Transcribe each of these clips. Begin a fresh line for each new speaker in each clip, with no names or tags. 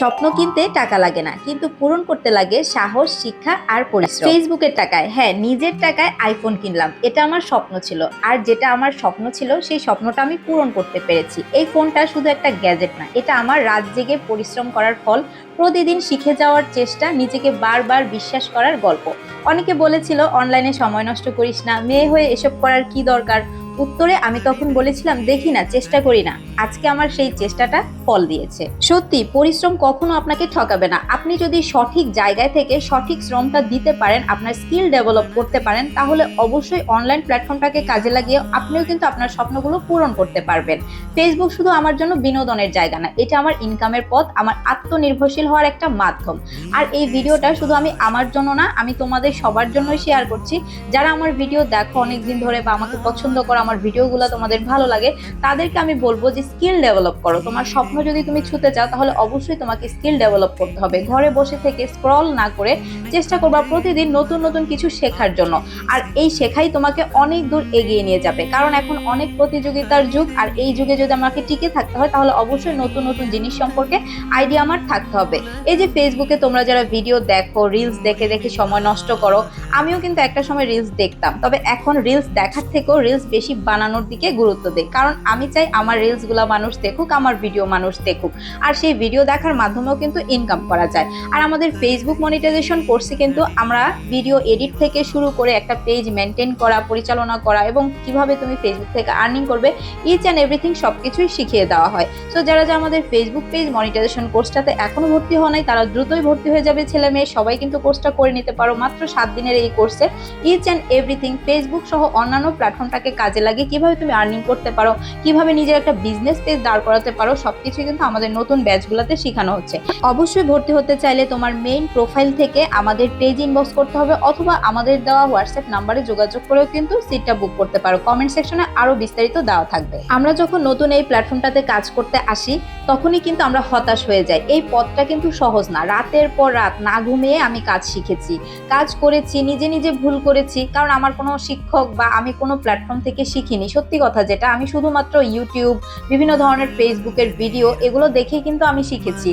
স্বপ্ন কিনতে টাকা লাগে না, কিন্তু পূরণ করতে লাগে সাহস, শিক্ষা আর পরিশ্রম। ফেসবুকের টাকায় হ্যাঁ নিজের টাকায় আইফোন কিনলাম, এটা আমার স্বপ্ন ছিল। আর যেটা আমার স্বপ্ন ছিল, সেই স্বপ্নটা আমি পূরণ করতে পেরেছি। এই ফোনটা শুধু একটা গ্যাজেট না, এটা আমার রাত জেগে পরিশ্রম করার ফল, প্রতিদিন শিখে যাওয়ার চেষ্টা, নিজেকে বারবার বিশ্বাস করার গল্প। অনেকে বলেছিল, অনলাইনে সময় নষ্ট করিস না, মেয়ে হয়ে এসব করার কি দরকার? উত্তরে আমি তখন বলেছিলাম, দেখি না, চেষ্টা করি না। আজকে আমার সেই চেষ্টাটা ফল দিয়েছে। সত্যি, পরিশ্রম কখনো আপনাকে ঠকাবে না। আপনি যদি সঠিক জায়গায় থেকে সঠিক শ্রমটা দিতে পারেন, আপনার স্কিল ডেভেলপ করতে পারেন, তাহলে অবশ্যই অনলাইন প্ল্যাটফর্মটাকে কাজে লাগিয়ে আপনিও কিন্তু আপনার স্বপ্নগুলো পূরণ করতে পারবেন। ফেসবুক শুধু আমার জন্য বিনোদনের জায়গা না, এটা আমার ইনকামের পথ, আমার আত্মনির্ভরশীল হওয়ার একটা মাধ্যম। আর এই ভিডিওটা শুধু আমি আমার জন্য না, আমি তোমাদের সবার জন্যই শেয়ার করছি। যারা আমার ভিডিও দেখো অনেকদিন ধরে বা আমাকে পছন্দ করো, আমার ভিডিওগুলো তোমাদের ভালো লাগে, তাদেরকে আমি বলব যে স্কিল ডেভেলপ করো। তোমার স্বপ্ন যদি তুমি ছুতে চাও, তাহলে অবশ্যই তোমাকে স্কিল ডেভেলপ করতে হবে। ঘরে বসে থেকে স্ক্রল না করে চেষ্টা করবা প্রতিদিন নতুন নতুন কিছু শেখার জন্য। আর এই শেখাই তোমাকে অনেক দূর এগিয়ে নিয়ে যাবে। কারণ এখন অনেক প্রতিযোগিতার যুগ, আর এই যুগে যদি আমাকে টিকে থাকতে হয়, তাহলে অবশ্যই নতুন নতুন জিনিস সম্পর্কে আইডিয়া আমার থাকতে হবে। এই যে ফেসবুকে তোমরা যারা ভিডিও দেখো রিলস দেখে দেখে সময় নষ্ট করো আমিও কিন্তু একটা সময় রিলস দেখতাম। তবে এখন রিলস দেখার থেকেও রিলস বেশি বানানোর দিকে গুরুত্ব দিই। কারণ আমি চাই আমার রিলসগুলো মানুষ দেখুক, আমার ভিডিও মানুষ দেখুক। আর সেই ভিডিও দেখার মাধ্যমেও কিন্তু ইনকাম করা যায়। আর আমাদের ফেসবুক মনিটাইজেশন কোর্সে কিন্তু আমরা ভিডিও এডিট থেকে শুরু করে একটা পেজ মেনটেন করা, পরিচালনা করা এবং কীভাবে তুমি ফেসবুক থেকে আর্নিং করবে ইচ অ্যান্ড এভরিথিং সব কিছুই শিখিয়ে দেওয়া হয়। সো যারা যারা আমাদের ফেসবুক পেজ মনিটাইজেশন কোর্সটাতে এখনও ভর্তি হওয়া নাই, তারা দ্রুতই ভর্তি হয়ে যাবে, ছেলে মেয়ে, সবাই কিন্তু কোর্সটা করে নিতে পারো। মাত্র সাত দিনের এই কোর্সে ইচ অ্যান্ড এভরিথিং ফেসবুক সহ অন্যান্য প্ল্যাটফর্মটাকে কাজে লাগিয়ে কীভাবে তুমি আর্নিং করতে পারো, কীভাবে নিজের একটা বিজনেস পেজ দাঁড় করাতে পারো সবকিছু কিন্তু আমাদের নতুন ব্যাচগুলোতে শেখানো হচ্ছে। অবশ্যই ভর্তি হতে চাইলে তোমার মেইন প্রোফাইল থেকে আমাদের পেজ ইনবক্স করতে হবে অথবা আমাদের দেওয়া হোয়াটসঅ্যাপ নাম্বারে যোগাযোগ করেও কিন্তু সিটটা বুক করতে পারো। কমেন্ট সেকশনে আরও বিস্তারিত দেওয়া থাকবে। আমরা যখন নতুন এই প্ল্যাটফর্মটাতে কাজ করতে আসি, তখনই কিন্তু আমরা হতাশ হয়ে যাই। এই পথটা কিন্তু সহজ না। রাতের পর রাত না ঘুমিয়ে আমি কাজ শিখেছি। কাজ করেছি নিজে নিজে ভুল করেছি, কারণ আমার কোনো শিক্ষক বা আমি কোনো প্ল্যাটফর্ম থেকে শিখিনি। সত্যি কথা যেটা, আমি শুধুমাত্র ইউটিউব বিভিন্ন ধরনের ফেসবুকের ভিডিও এগুলো দেখে কিন্তু আমি শিখেছি।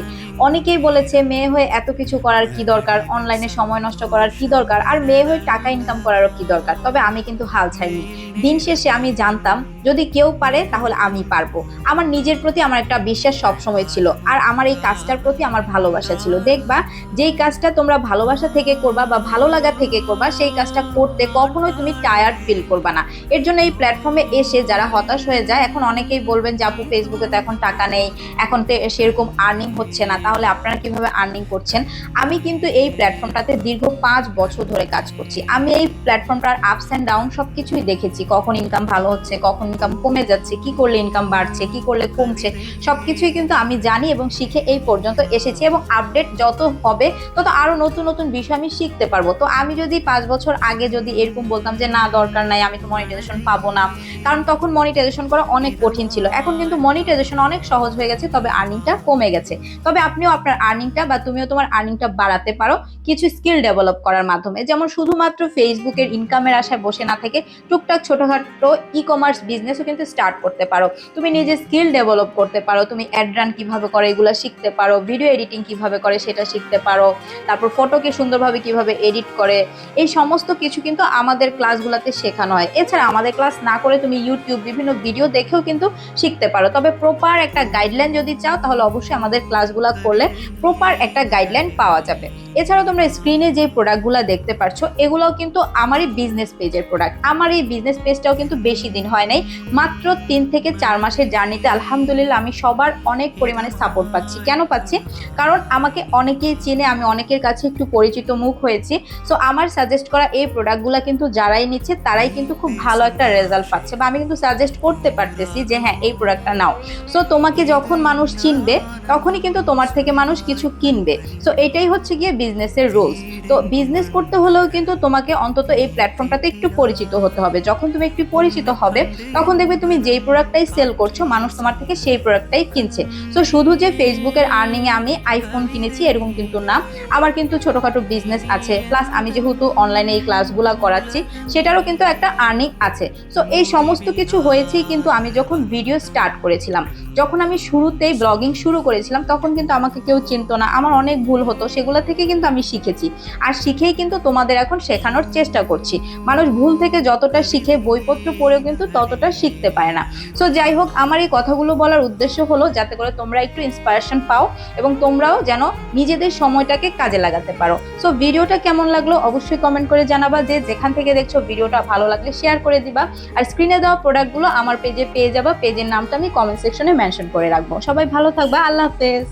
অনেকেই বলেছে, মেয়ে হয়ে এত কিছু করার কি দরকার? অনলাইনে সময় নষ্ট করার কি দরকার? আর মেয়ে হয়ে টাকা ইনকাম করারও কি দরকার? তবে আমি কিন্তু হাল ছাড়িনি দিন শেষে আমি জানতাম, যদি কেউ পারে, তাহলে আমি পারব। আমার নিজের প্রতি আমার একটা বিশ্বাস সবসময় ছিল, আর আমার এই কাজটার প্রতি আমার ভালোবাসা ছিল। দেখবা, যেই কাজটা তোমরা ভালোবাসা থেকে করবা বা ভালো লাগা থেকে করবা, সেই কাজটা করতে কখনোই তুমি টায়ার্ড ফিল করবা না। এর জন্য এই প্ল্যাটফর্মে এসে যারা হতাশ হয়ে যায়, এখন অনেকেই বলবেন যে, আপু ফেসবুকে তো এখন টাকা নেই, এখন তো সেরকম আর্নিং হচ্ছে না, তাহলে আপনারা কীভাবে আর্নিং করছেন? আমি কিন্তু এই প্ল্যাটফর্মটাতে দীর্ঘ পাঁচ বছর ধরে কাজ করছি। আমি এই প্ল্যাটফর্মটার আপস অ্যান্ড ডাউন সব কিছুই দেখেছি, কখন ইনকাম ভালো হচ্ছে, কখন ইনকাম কমে যাচ্ছে, কি করলে ইনকাম বাড়ছে, কি করলে কমছে সব কিছুই কিন্তু আমি জানি এবং শিখে এই পর্যন্ত এসেছি এবং আপডেট যত হবে, তত আরও নতুন নতুন বিষয় আমি শিখতে পারব। তো আমি যদি পাঁচ বছর আগে যদি এরকম বলতাম যে, না, দরকার নাই, আমি তো মনিটাইজেশন পাবো না। কারণ তখন মনিটাইজেশন করা অনেক কঠিন ছিল। এখন কিন্তু মনিটাইজেশন অনেক সহজ হয়ে গেছে, তবে আর্নিংটা কমে গেছে। তবে আপনিও আপনার আর্নিংটা বা তুমিও তোমার আর্নিংটা বাড়াতে পারো কিছু স্কিল ডেভেলপ করার মাধ্যমে। যেমন শুধুমাত্র ফেসবুকের ইনকামের আশায় বসে না থেকে টুকটাক ছোটখাটো ই কমার্স বিজনেসও কিন্তু স্টার্ট করতে পারো। তুমি নিজে স্কিল ডেভেলপ করতে পারো, তুমি অ্যাড রান কীভাবে করে, এগুলো শিখতে পারো ভিডিও এডিটিং কীভাবে করে, সেটা শিখতে পারো। তারপর ফটোকে সুন্দরভাবে কীভাবে এডিট করে এই সমস্ত কিছু কিন্তু আমাদের ক্লাসগুলোতে শেখানো হয়। এছাড়া আমাদের ক্লাস না করে তুমি ইউটিউব বিভিন্ন ভিডিও দেখেও কিন্তু শিখতে পারো। তবে প্রপার একটা গাইডলাইন যদি চাও, তাহলে অবশ্যই আমাদের ক্লাসগুলো করলে প্রপার একটা গাইডলাইন পাওয়া যাবে। এছাড়াও তোমরা স্ক্রিনে যে প্রোডাক্টগুলো দেখতে পাচ্ছ এগুলোও কিন্তু আমারই বিজনেস পেজের প্রোডাক্ট আমার এই বিজনেস পেজটাও কিন্তু বেশি দিন হয় নাই, মাত্র তিন থেকে চার মাসের জার্নিতে আলহামদুলিল্লাহ আমি সবার অনেক পরিমাণে সাপোর্ট পাচ্ছি। কেন পাচ্ছি? কারণ আমাকে অনেকেই চেনে, আমি অনেকের কাছে একটু পরিচিত মুখ হয়েছি। সো আমার সাজেস্ট করা এই প্রোডাক্টগুলো কিন্তু যারাই নিচ্ছে, তারাই কিন্তু খুব ভালো একটা রেজাল্ট পাচ্ছে। বা আমি কিন্তু সাজেস্ট করতে পারতেছি যে হ্যাঁ এই প্রোডাক্টটা নাও। সো তোমাকে যখন মানুষ চিনবে, তখনই কিন্তু তোমার থেকে মানুষ কিছু কিনবে। সো এটাই হচ্ছে গিয়ে বিজনেসের রুলস তো বিজনেস করতে হলেও কিন্তু তোমাকে অন্তত এই প্ল্যাটফর্মটাতে একটু পরিচিত হতে হবে। যখন তুমি একটু পরিচিত হবে, তখন দেখবে তুমি যেই প্রোডাক্টটাই সেল করছ, মানুষ তোমার থেকে সেই প্রোডাক্টটাই কিনছে। সো শুধু যে ফেসবুকের আর্নিংয়ে আমি আইফোন কিনেছি, এরকম কিন্তু না। আমার কিন্তু ছোটখাটো বিজনেস আছে। প্লাস আমি যেহেতু যেহেতু অনলাইনে এই ক্লাসগুলো করাচ্ছি, সেটারও কিন্তু একটা আর্নিং আছে। সো এই সমস্ত কিছু হয়েছেই কিন্তু আমি যখন ভিডিও স্টার্ট করেছিলাম, যখন আমি শুরুতেই ব্লগিং শুরু করেছিলাম, তখন কিন্তু আমাকে কেউ চিনতো না। আমার অনেক ভুল হতো, সেগুলো থেকে কিন্তু আমি শিখেছি। আর শিখেই কিন্তু তোমাদের এখন শেখানোর চেষ্টা করছি। মানুষ ভুল থেকে যতটা শিখে, বইপত্র পড়েও কিন্তু ততটা শিখতে পারে না। সো যাই হোক, আমার এই কথাগুলো বলার উদ্দেশ্য হলো যাতে করে তোমরা একটু ইন্সপায়ারেশন পাও এবং তোমরাও যেন নিজেদের সময়টাকে কাজে লাগাতে পারো। সো ভিডিওটা কেমন লাগল? অবশ্যই কমেন্ট করে জানাবা যে যেখান থেকে দেখছ ভিডিওটা ভালো লাগলে শেয়ার করে দিবা। আর স্ক্রিনে দেওয়া প্রোডাক্টগুলো আমার পেজে পেয়ে যাবা। পেজের নামটা আমি কমেন্ট সেকশনে মেনশন করে রাখব। সবাই ভালো থাকবা। আল্লাহ হাফেজ।